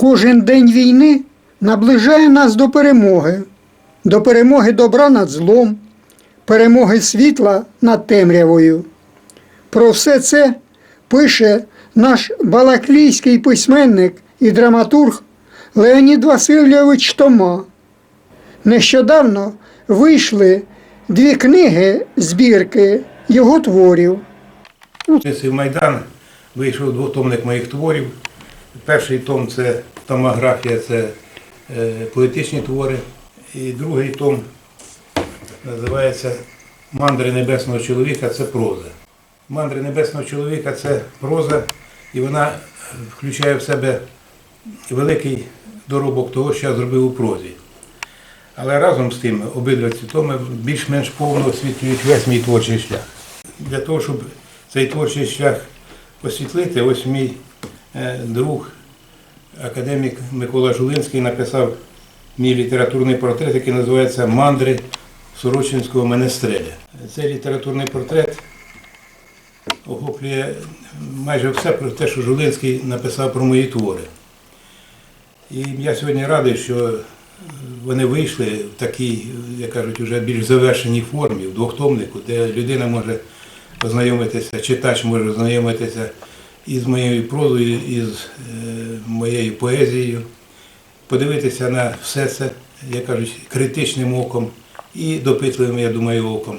Кожен день війни наближає нас до перемоги, до перемоги добра над злом, перемоги світла над темрявою. Про все це пише наш балаклійський письменник і драматург Леонід Васильович Тома. Нещодавно вийшли дві книги збірки його творів. Майдан вийшов двотомник моїх творів. Перший том це томографія, це е, поетичні твори. І другий том називається Мандри небесного чоловіка це проза. Мандри небесного чоловіка це проза, і вона включає в себе великий доробок того, що я зробив у прозі. Але разом з тим обидва ці томи більш-менш повно освітлюють весь мій творчий шлях. Для того, щоб цей творчий шлях освітлити, ось мій друг, академік Микола Жулинський, написав мій літературний портрет, який називається Мандри Сорочинського менестреля. Цей літературний портрет охоплює майже все про те, що Жулинський написав про мої твори. І я сьогодні радий, що вони вийшли в такій, як кажуть, вже більш завершеній формі, в двохтомнику, де людина може познайомитися, читач може ознайомитися із моєю прозою, із е, моєю поезією, подивитися на все це, як кажуть, критичним оком і допитливим, я думаю, оком.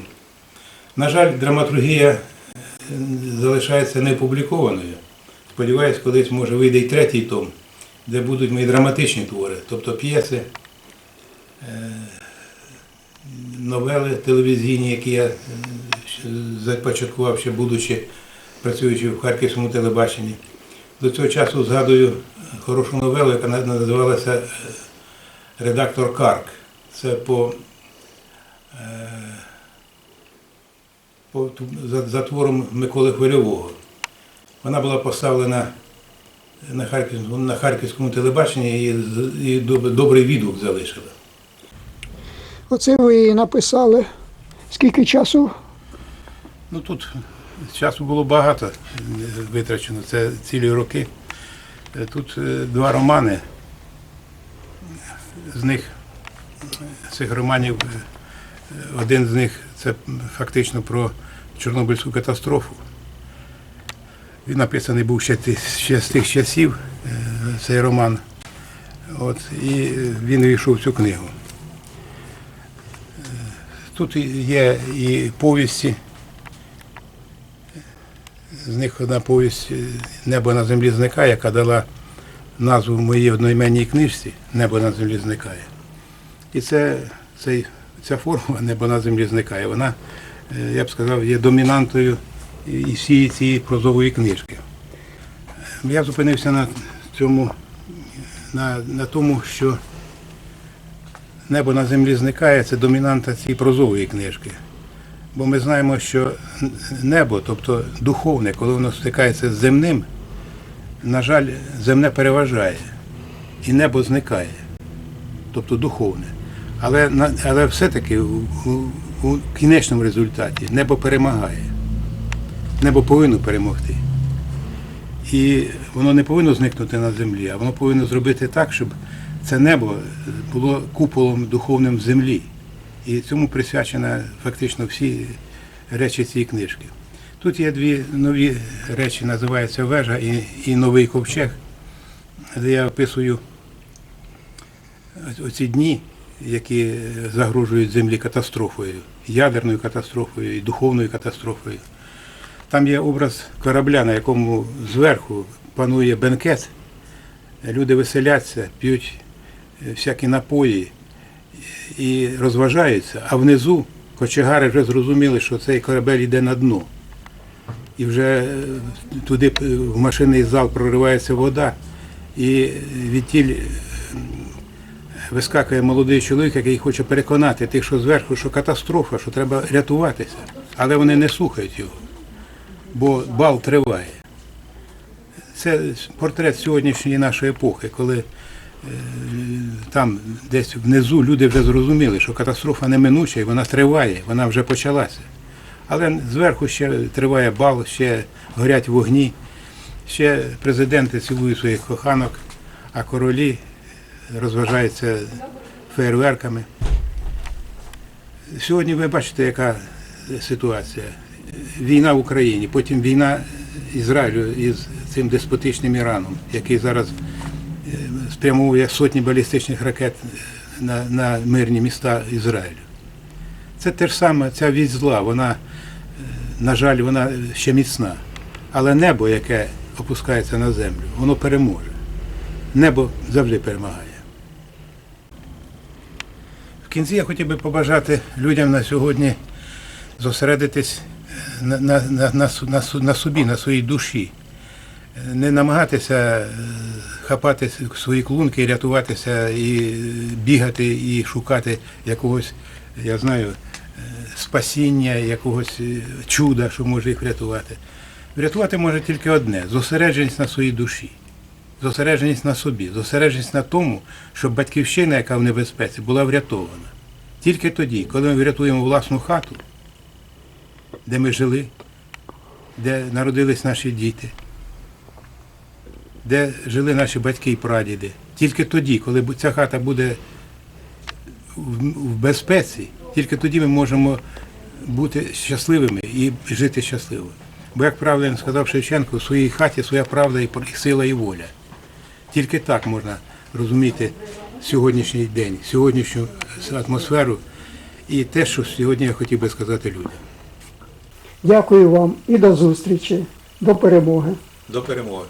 На жаль, драматургія е, залишається неопублікованою. Сподіваюсь, колись може вийде і третій том, де будуть мої драматичні твори, тобто п'єси, е, новели телевізійні, які я започаткував ще будучи працюючи в Харківському телебаченні. До цього часу згадую хорошу новелу, яка називалася е, Редактор Карк. Це по, е, по за, за твором Миколи Хвильового. Вона була поставлена на Харківському, на Харківському телебаченні і, і добрий відгук залишила. Оце ви написали. Скільки часу? Ну тут часу було багато е, витрачено, це цілі роки. Е, Тут е, два романи. З них е, цих романів, один з них це фактично про Чорнобильську катастрофу. Він написаний був ще, ще з тих часів, цей роман. От, і він війшов в цю книгу. Тут є і повісті. З них одна повість Небо на землі зникає, яка дала назву моїй одноіменній книжці Небо на землі зникає. І це, цей, ця форма Небо на землі зникає. Вона, е, я б сказав, є домінантою і всієї цієї прозової книжки. Е, Я зупинився на цьому, на, на тому, що Небо на землі зникає це домінанта цієї прозової книжки. Бо ми знаємо, що небо, тобто духовне, коли воно стикається з земним, на жаль, земне переважає, і небо зникає, тобто духовне. Але, але все-таки у, у, у кінечному результаті небо перемагає. Небо повинно перемогти. І воно не повинно зникнути на землі, а воно повинно зробити так, щоб це небо було куполом духовним землі. І цьому присвячена фактично всі речі цієї книжки. Тут є дві нові речі, називаються вежа і, і новий ковчег, де я описую оці дні, які загрожують землі катастрофою, ядерною катастрофою і духовною катастрофою. Там є образ корабля, на якому зверху панує бенкет, люди веселяться, п'ють всякі напої і розважаються, а внизу кочегари вже зрозуміли, що цей корабель йде на дно. І вже е, туди е, в машинний зал проривається вода, і відтіль вискакує молодий чоловік, який хоче переконати тих, що зверху, що катастрофа, що треба рятуватися. Але вони не слухають його, бо бал триває. Це портрет сьогоднішньої нашої епохи, коли там десь внизу люди вже зрозуміли, що катастрофа неминуча і вона триває, вона вже почалася. Але зверху ще триває бал, ще горять вогні, ще президенти цілують своїх коханок, а королі розважаються фейерверками. Сьогодні ви бачите, яка ситуація. Війна в Україні, потім війна Ізраїлю із цим деспотичним Іраном, який зараз е, спрямовує сотні балістичних ракет на, на мирні міста Ізраїлю. Це те ж саме, ця вість зла, вона, е, на жаль, вона ще міцна. Але небо, яке опускається на землю, воно переможе. Небо завжди перемагає. В кінці я хотів би побажати людям на сьогодні зосередитись на, на, на, на, на, на собі, на своїй душі. Не намагатися е, хапати свої клунки рятуватися, і бігати, і шукати якогось, я знаю, е, спасіння, якогось е, чуда, що може їх врятувати. Врятувати може тільки одне зосередженість на своїй душі, зосередженість на собі, зосередженість на тому, щоб батьківщина, яка в небезпеці, була врятована. Тільки тоді, коли ми врятуємо власну хату, де ми жили, де народились наші діти, де жили наші батьки і прадіди. Тільки тоді, коли ця хата буде в безпеці, тільки тоді ми можемо бути щасливими і жити щасливо. Бо, як правильно сказав Шевченко, у своїй хаті своя правда і сила і воля. Тільки так можна розуміти сьогоднішній день, сьогоднішню атмосферу і те, що сьогодні я хотів би сказати людям. Дякую вам і до зустрічі, до перемоги. До перемоги.